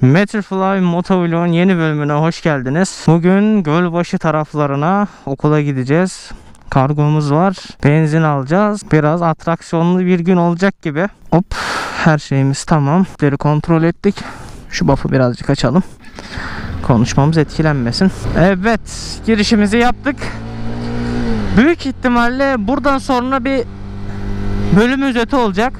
Metrofly Motovlog'un yeni bölümüne hoş geldiniz. Bugün Gölbaşı taraflarına okula gideceğiz. Kargomuz var. Benzin alacağız. Biraz atraksiyonlu bir gün olacak gibi. Hop her şeyimiz tamam. Leri kontrol ettik. Şu buff'ı birazcık açalım. Konuşmamız etkilenmesin. Evet girişimizi yaptık. Büyük ihtimalle buradan sonra bir bölüm özeti olacak.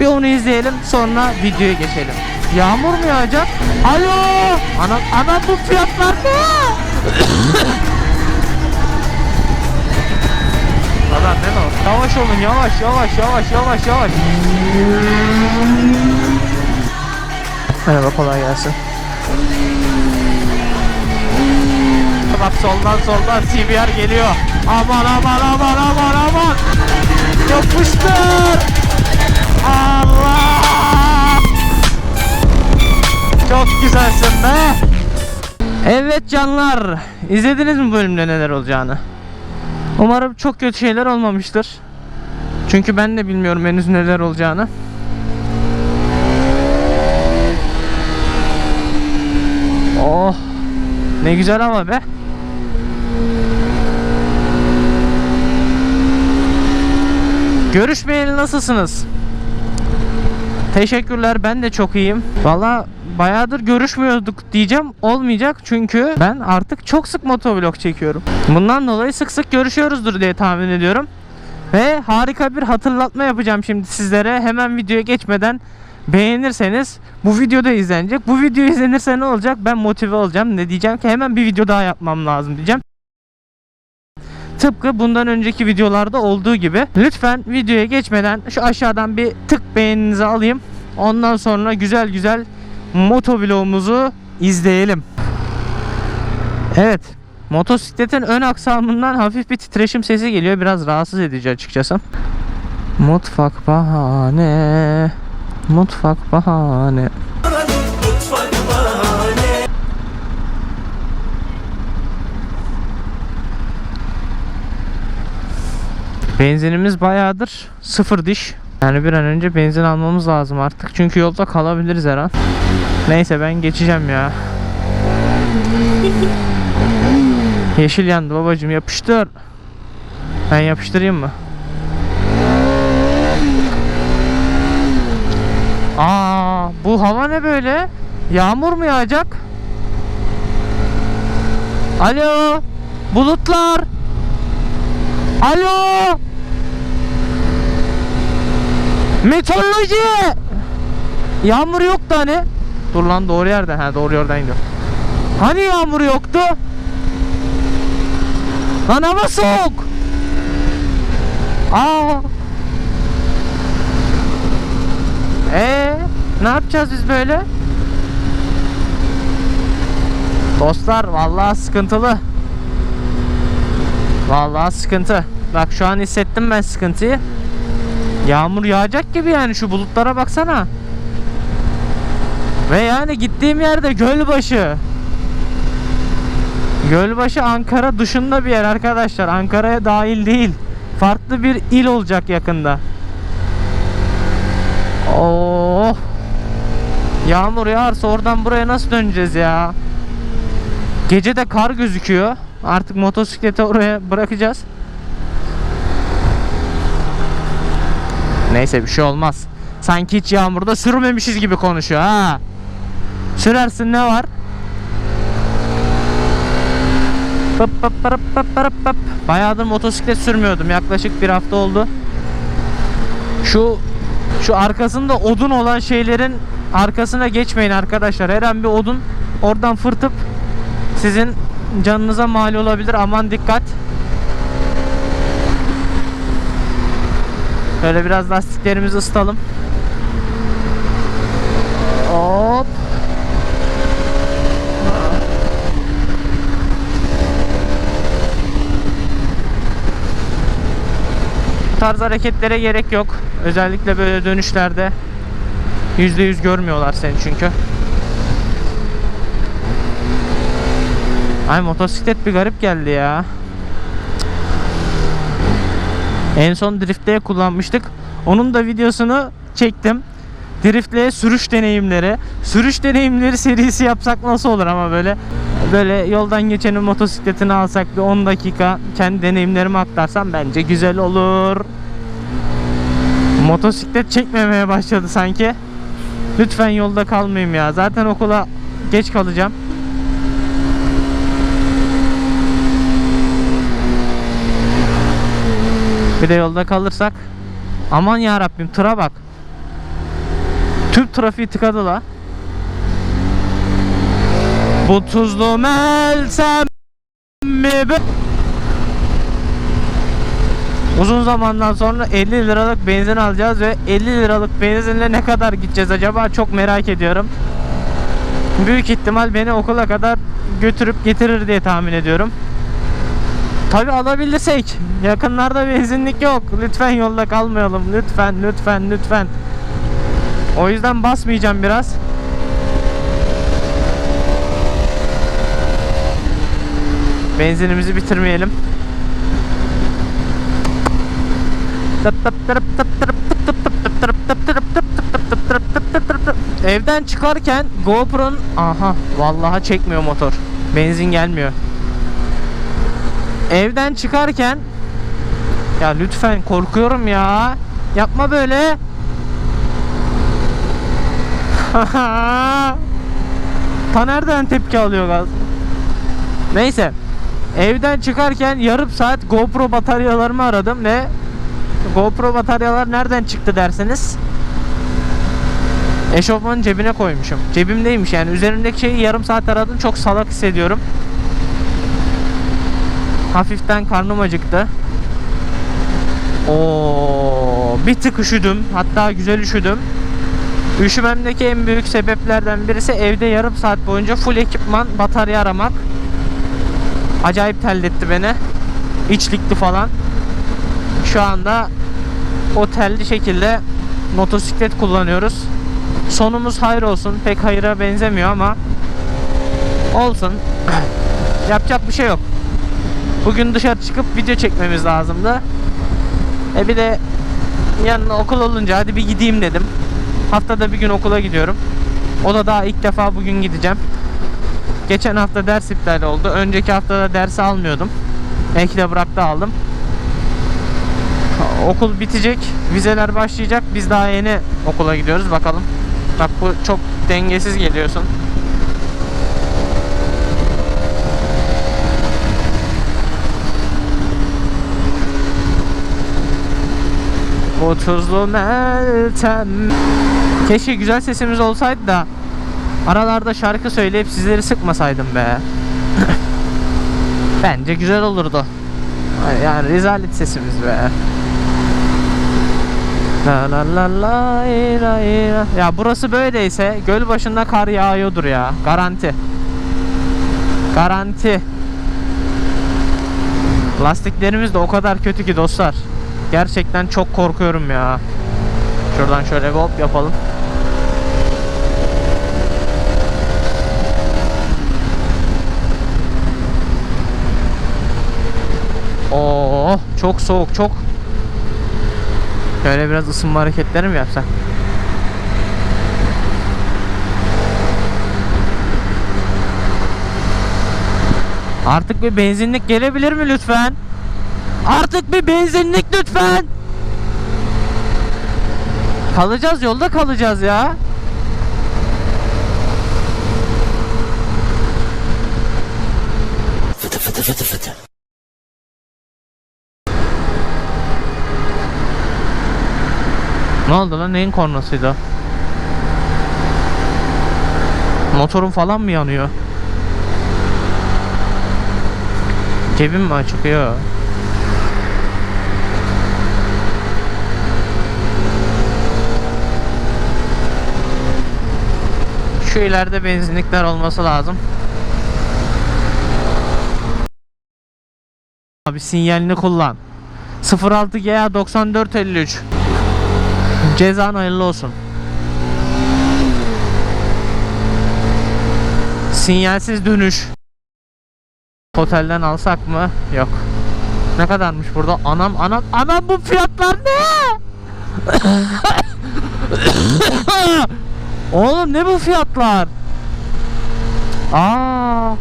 Bir onu izleyelim sonra videoya geçelim. Yağmur mu yağacak? Alo! Ana, ana bu fiyatlar ne? Adam ne o? Yavaş olun yavaş yavaş yavaş yavaş yavaş. Merhaba kolay gelsin. Bak soldan soldan CBR geliyor. Aman aman aman aman aman. Yapıştır. Allah. Çok güzelsin be. Evet canlar. İzlediniz mi bölümde neler olacağını? Umarım çok kötü şeyler olmamıştır. Çünkü ben de bilmiyorum henüz neler olacağını. Oh. Ne güzel hava be. Görüşmeyeli nasılsınız? Teşekkürler ben de çok iyiyim. Valla bayağıdır görüşmüyorduk diyeceğim olmayacak çünkü ben artık çok sık motovlog çekiyorum. Bundan dolayı sık sık görüşüyoruzdur diye tahmin ediyorum. Ve harika bir hatırlatma yapacağım şimdi sizlere. Hemen videoya geçmeden beğenirseniz bu videoda izlenecek. Bu video izlenirse ne olacak? Ben motive olacağım. Ne diyeceğim ki hemen bir video daha yapmam lazım diyeceğim. Tıpkı bundan önceki videolarda olduğu gibi. Lütfen videoya geçmeden şu aşağıdan bir tık beğeninizi alayım. Ondan sonra güzel güzel motovlogumuzu izleyelim. Evet. Motosikletin ön aksamından hafif bir titreşim sesi geliyor. Biraz rahatsız edici açıkçası. Mutfak bahane. Mutfak bahane. Benzinimiz bayağıdır sıfır diş. Yani bir an önce benzin almamız lazım artık. Çünkü yolda kalabiliriz her an. Neyse ben geçeceğim ya. Yeşil yandı babacım yapıştır. Ben yapıştırayım mı? Aa, bu hava ne böyle? Yağmur mu yağacak? Alo, bulutlar. Alo. Meteoroloji. Yağmur yoktu hani. Dur lan doğru yerde. Ha doğru yerden gidiyor. Hani yağmur yoktu? Lan hava soğuk. Aa. Ee, ne yapacağız biz böyle? Dostlar vallahi sıkıntılı. Vallahi sıkıntı. Bak şu an hissettim ben sıkıntıyı. Yağmur yağacak gibi yani şu bulutlara baksana. Ve yani gittiğim yerde Gölbaşı. Gölbaşı Ankara dışında bir yer arkadaşlar. Ankara'ya dahil değil. Farklı bir il olacak yakında. Oh. Yağmur yağarsa oradan buraya nasıl döneceğiz ya? Gece de kar gözüküyor. Artık motosikleti oraya bırakacağız. Neyse bir şey olmaz. Sanki hiç yağmurda sürmemişiz gibi konuşuyor ha. Sürersin ne var? Pıp pıp pırıp pıp pırıp pıp. Bayağıdır motosiklet sürmüyordum. Yaklaşık bir hafta oldu. Şu şu arkasında odun olan şeylerin arkasına geçmeyin arkadaşlar. Her an bir odun oradan fırtıp sizin canınıza mal olabilir. Aman dikkat. Böyle biraz lastiklerimizi ısıtalım. Hop. Bu tarz hareketlere gerek yok. Özellikle böyle dönüşlerde %100 görmüyorlar seni çünkü. Ay motosiklet bir garip geldi ya. En son drift'te kullanmıştık. Onun da videosunu çektim. driftle sürüş deneyimleri. Sürüş deneyimleri serisi yapsak nasıl olur ama böyle böyle yoldan geçenin motosikletini alsak bir 10 dakika kendi deneyimlerimi aktarsam bence güzel olur. Motosiklet çekmemeye başladı sanki. Lütfen yolda kalmayayım ya. Zaten okula geç kalacağım. Bir de yolda kalırsak aman ya Rabbim tıra bak. Tüm trafiği tıkadı la. Bu tuzlu meltem mi be? Uzun zamandan sonra 50 liralık benzin alacağız ve 50 liralık benzinle ne kadar gideceğiz acaba çok merak ediyorum. Büyük ihtimal beni okula kadar götürüp getirir diye tahmin ediyorum. Tabi alabilirsek. Yakınlarda benzinlik yok. Lütfen yolda kalmayalım. Lütfen, lütfen, lütfen. O yüzden basmayacağım biraz. Benzinimizi bitirmeyelim. Evden çıkarken GoPro'nun aha vallahi çekmiyor motor. Benzin gelmiyor. Evden çıkarken ya lütfen korkuyorum ya. Yapma böyle. Ta nereden tepki alıyor gaz? Neyse. Evden çıkarken yarım saat GoPro bataryalarımı aradım ve GoPro bataryalar nereden çıktı derseniz Eşofmanın cebine koymuşum. Cebimdeymiş yani. Üzerimdeki şeyi yarım saat aradım. Çok salak hissediyorum. Hafiften karnım acıktı. Oo, bir tık üşüdüm. Hatta güzel üşüdüm. Üşümemdeki en büyük sebeplerden birisi evde yarım saat boyunca full ekipman batarya aramak. Acayip terletti beni. İçlikti falan. Şu anda o telli şekilde motosiklet kullanıyoruz. Sonumuz hayır olsun. Pek hayıra benzemiyor ama olsun. Yapacak bir şey yok. Bugün dışarı çıkıp video çekmemiz lazımdı. E bir de yanına okul olunca hadi bir gideyim dedim. Haftada bir gün okula gidiyorum. O da daha ilk defa bugün gideceğim. Geçen hafta ders iptal oldu. Önceki haftada dersi almıyordum. Belki de bıraktı aldım. Okul bitecek. Vizeler başlayacak. Biz daha yeni okula gidiyoruz. Bakalım. Bak bu çok dengesiz geliyorsun. Bu tuzlu meltem. Keşke güzel sesimiz olsaydı da Aralarda şarkı söyleyip sizleri sıkmasaydım be. Bence güzel olurdu. Yani rezalet sesimiz be. La la la la la la. Ya burası böyleyse göl başında kar yağıyordur ya. Garanti. Garanti. Lastiklerimiz de o kadar kötü ki dostlar Gerçekten çok korkuyorum ya. Şuradan şöyle bir hop yapalım. Oo, çok soğuk, çok. Şöyle biraz ısınma hareketleri mi yapsak? Artık bir benzinlik gelebilir mi lütfen? Artık bir benzinlik lütfen. Kalacağız yolda kalacağız ya. Fıtı fıtı fıtı fıtı. Ne oldu lan neyin kornasıydı? Motorun falan mı yanıyor? Cebim mi açık ya? Şu ileride benzinlikler olması lazım. Abi sinyalini kullan. 06 GA 9453. Cezan hayırlı olsun. Sinyalsiz dönüş. Otelden alsak mı? Yok. Ne kadarmış burada? Anam anam anam bu fiyatlar ne? Oğlum ne bu fiyatlar? Aa.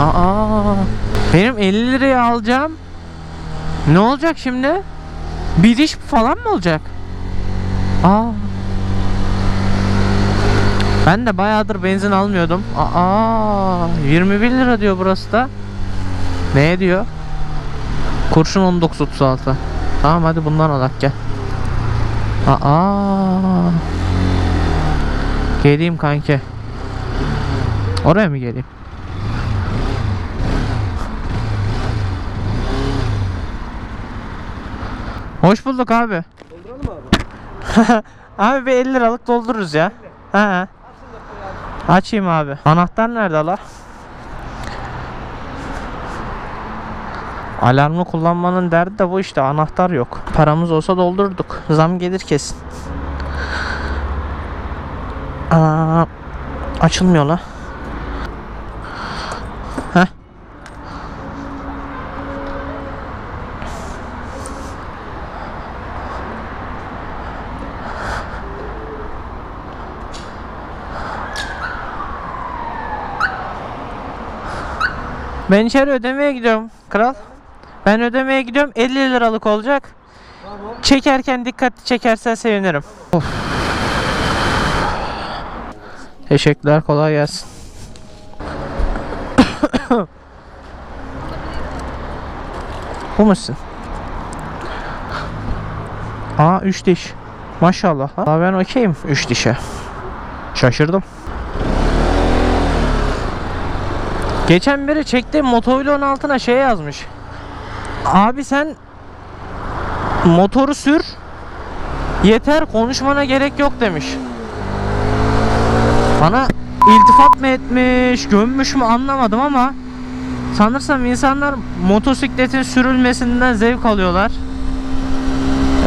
Aa. Benim 50 liraya alacağım. Ne olacak şimdi? Bir diş falan mı olacak? Aa. Ben de bayağıdır benzin almıyordum. Aa, 21 lira diyor burası da. Ne diyor? Kurşun 1936. Tamam hadi bundan alak gel. Aa. Geleyim kanki. Oraya mı geleyim? Hoş bulduk abi. Dolduralım abi. Abi bir 50 liralık doldururuz ya. He. Açayım abi. Anahtar nerede la? Alarmı kullanmanın derdi de bu işte anahtar yok. Paramız olsa doldurduk. Zam gelir kesin. Aa, açılmıyor la. Ben içeri ödemeye gidiyorum kral. Ben ödemeye gidiyorum 50 liralık olacak. Tamam. Çekerken dikkatli çekersen sevinirim. Of. Teşekkürler kolay gelsin. Bu musun? Aa 3 diş. Maşallah. Aa, ben okeyim 3 dişe. Şaşırdım. Geçen biri çekti motovlogun altına şey yazmış. Abi sen motoru sür yeter konuşmana gerek yok demiş. Bana iltifat mı etmiş gömmüş mü anlamadım ama sanırsam insanlar motosikletin sürülmesinden zevk alıyorlar.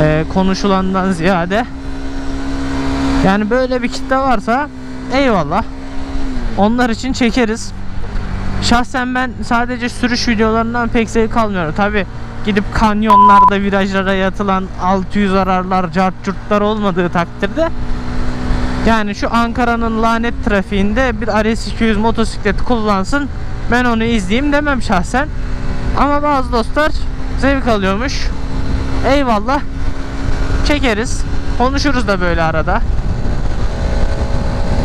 Ee, konuşulandan ziyade. Yani böyle bir kitle varsa eyvallah. Onlar için çekeriz. Şahsen ben sadece sürüş videolarından pek zevk almıyorum. Tabi gidip kanyonlarda virajlara yatılan 600 ararlar, cartçurtlar olmadığı takdirde yani şu Ankara'nın lanet trafiğinde bir RS200 motosiklet kullansın ben onu izleyeyim demem şahsen. Ama bazı dostlar zevk alıyormuş. Eyvallah. Çekeriz. Konuşuruz da böyle arada.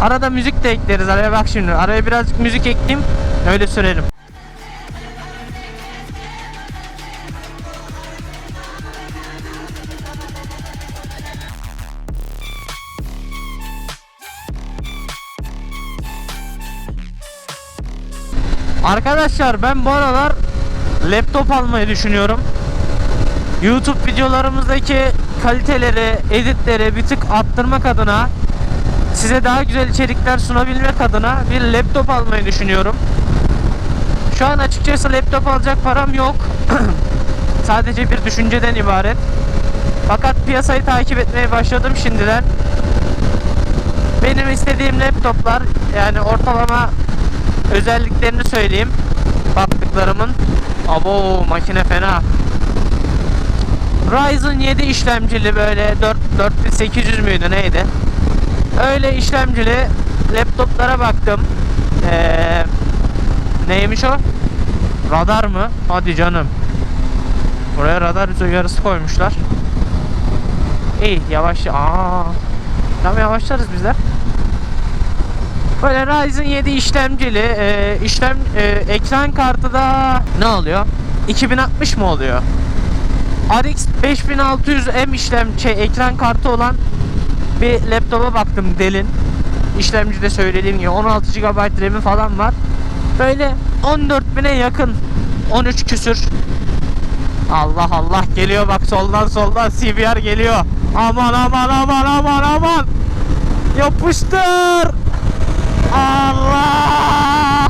Arada müzik de ekleriz araya bak şimdi. Araya birazcık müzik ekleyeyim. Öyle sürelim. Arkadaşlar ben bu aralar laptop almayı düşünüyorum. YouTube videolarımızdaki kaliteleri, editleri bir tık arttırmak adına size daha güzel içerikler sunabilmek adına bir laptop almayı düşünüyorum. Şu an açıkçası laptop alacak param yok. Sadece bir düşünceden ibaret. Fakat piyasayı takip etmeye başladım şimdiden. Benim istediğim laptoplar yani ortalama özelliklerini söyleyeyim. Baktıklarımın. Abo makine fena. Ryzen 7 işlemcili böyle 4 4800 müydü neydi? Öyle işlemcili laptoplara baktım. Ee, neymiş o? Radar mı? Hadi canım. Buraya radar uyarısı koymuşlar. İyi yavaş. Aa. Tamam yavaşlarız bizler. Böyle Ryzen 7 işlemcili e, işlem e, ekran kartı da ne oluyor? 2060 mı oluyor? RX 5600M işlem şey ekran kartı olan bir laptopa baktım Dell'in. İşlemcide söylediğim gibi 16 GB RAM'i falan var. Böyle 14.000'e yakın 13 küsür. Allah Allah geliyor bak soldan soldan CBR geliyor. Aman aman aman aman aman. Yapıştır. Allah.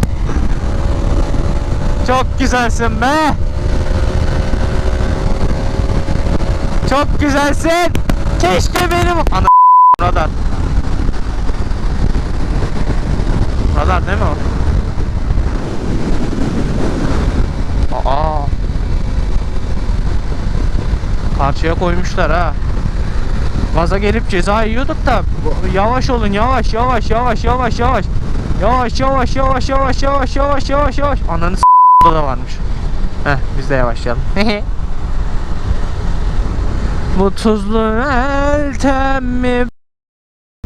Çok güzelsin be. Çok güzelsin. Keşke benim ana radar. Radar değil mi o? Aa. Karşıya koymuşlar ha. Gaza gelip ceza yiyorduk da yavaş olun yavaş yavaş yavaş yavaş yavaş. Yavaş yavaş yavaş yavaş yavaş yavaş yavaş yavaş. Ananı s- burada da varmış. Heh biz de yavaşlayalım. Bu tuzlu eltem mi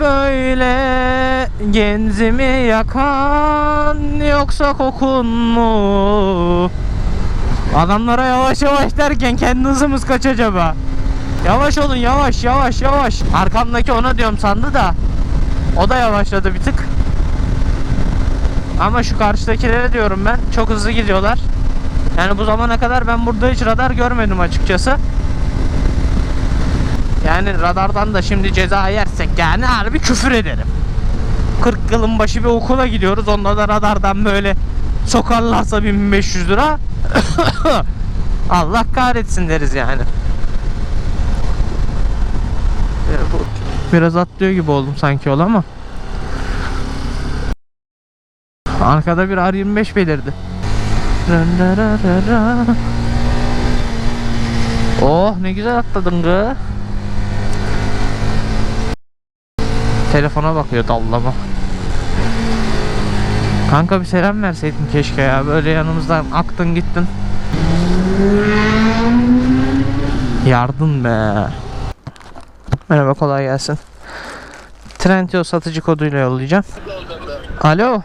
böyle genzimi yakan yoksa kokun mu? Adamlara yavaş yavaş derken kendi hızımız kaç acaba? Yavaş olun yavaş yavaş yavaş. Arkamdaki ona diyorum sandı da o da yavaşladı bir tık. Ama şu karşıdakilere diyorum ben çok hızlı gidiyorlar. Yani bu zamana kadar ben burada hiç radar görmedim açıkçası. Yani radardan da şimdi ceza yersek yani harbi küfür ederim. 40 yılın başı bir okula gidiyoruz. Onda da radardan böyle sokarlarsa 1500 lira Allah kahretsin deriz yani. Biraz atlıyor gibi oldum sanki ol ama. Arkada bir R25 belirdi. Oh ne güzel atladın gı. Telefona bakıyor dallama. Kanka bir selam verseydin keşke ya. Böyle yanımızdan aktın gittin. Yardın be. Merhaba kolay gelsin. Trendyol satıcı koduyla yollayacağım. Alo.